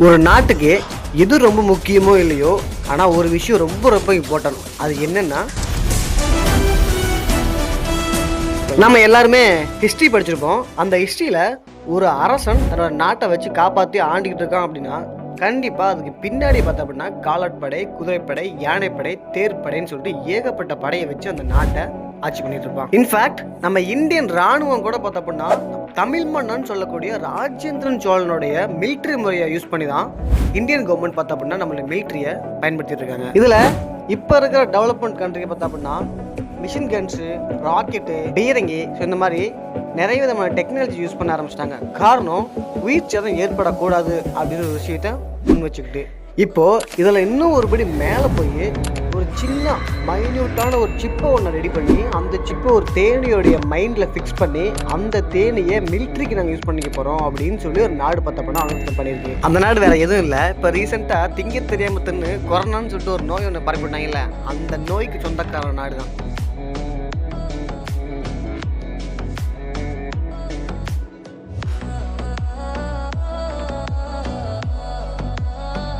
ஒரு நாட்டுக்கு எது ரொம்ப முக்கியமோ இல்லையோ ஆனால் ஒரு விஷயம் ரொம்ப ரொம்ப இம்பார்ட்டன்ட் அது என்னென்னா நம்ம எல்லாருமே ஹிஸ்ட்ரி படிச்சிருப்போம். அந்த ஹிஸ்ட்ரியில் ஒரு அரசன் தன்னோட நாட்டை வச்சு காப்பாற்றி ஆண்டிக்கிட்டு இருக்கான் அப்படின்னா கண்டிப்பாக அதுக்கு பின்னாடி பார்த்தா அப்படின்னா காலாட்படை குதிரைப்படை யானைப்படை தேர்ப்படைன்னு சொல்லிட்டு ஏகப்பட்ட படையை வச்சு அந்த நாட்டை ஆட்சி பண்ணிட்டு இருப்பான். இன்ஃபேக்ட் நம்ம இந்தியன் ராணுவம் கூட பார்த்தா அப்படின்னா தமிழ் மன்னன் சொல்லக்கூடிய ராஜேந்திரன் சோழனுடைய மிலிட்ரி முறையை யூஸ் பண்ணி தான் இந்தியன் கவர்மெண்ட் பார்த்தா அப்படின்னா நம்மளுடைய மிலிட்ரியை பயன்படுத்திட்டு இருக்காங்க. இதில் இப்போ இருக்கிற டெவலப்மெண்ட் கண்ட்ரி பார்த்தா அப்படின்னா மிஷின் கன்ஸு ராக்கெட்டு பீரங்கி ஸோ இந்த மாதிரி நிறைய விதமான டெக்னாலஜி யூஸ் பண்ண ஆரம்பிச்சிட்டாங்க. காரணம் உயிர் சேதம் ஏற்படக்கூடாது அப்படின்னு ஒரு விஷயத்த முன் வச்சுக்கிட்டு. இப்போ இதில் இன்னும் ஒருபடி மேலே போய் சின்ன மைன்யூட்டான ஒரு சிப்பை ஒன்று ரெடி பண்ணி அந்த சிப்பை ஒரு தேனியோடைய மைண்டில் ஃபிக்ஸ் பண்ணி அந்த தேனியை மிலிட்ரிக்கு நாங்கள் யூஸ் பண்ணிக்க போகிறோம் அப்படின்னு சொல்லி ஒரு நாடு பத்தப்பனா அனௌன்ஸ் பண்ணியிருக்கு அந்த நாடு வேற எதுவும் இல்லை. இப்போ ரீசெண்டாக திங்க தெரியாம தின்னு கொரோனான்னு சொல்லிட்டு ஒரு நோய் ஒன்று பரப்பிட்டாங்கல்ல அந்த நோய்க்கு சொந்தக்கார நாடு தான்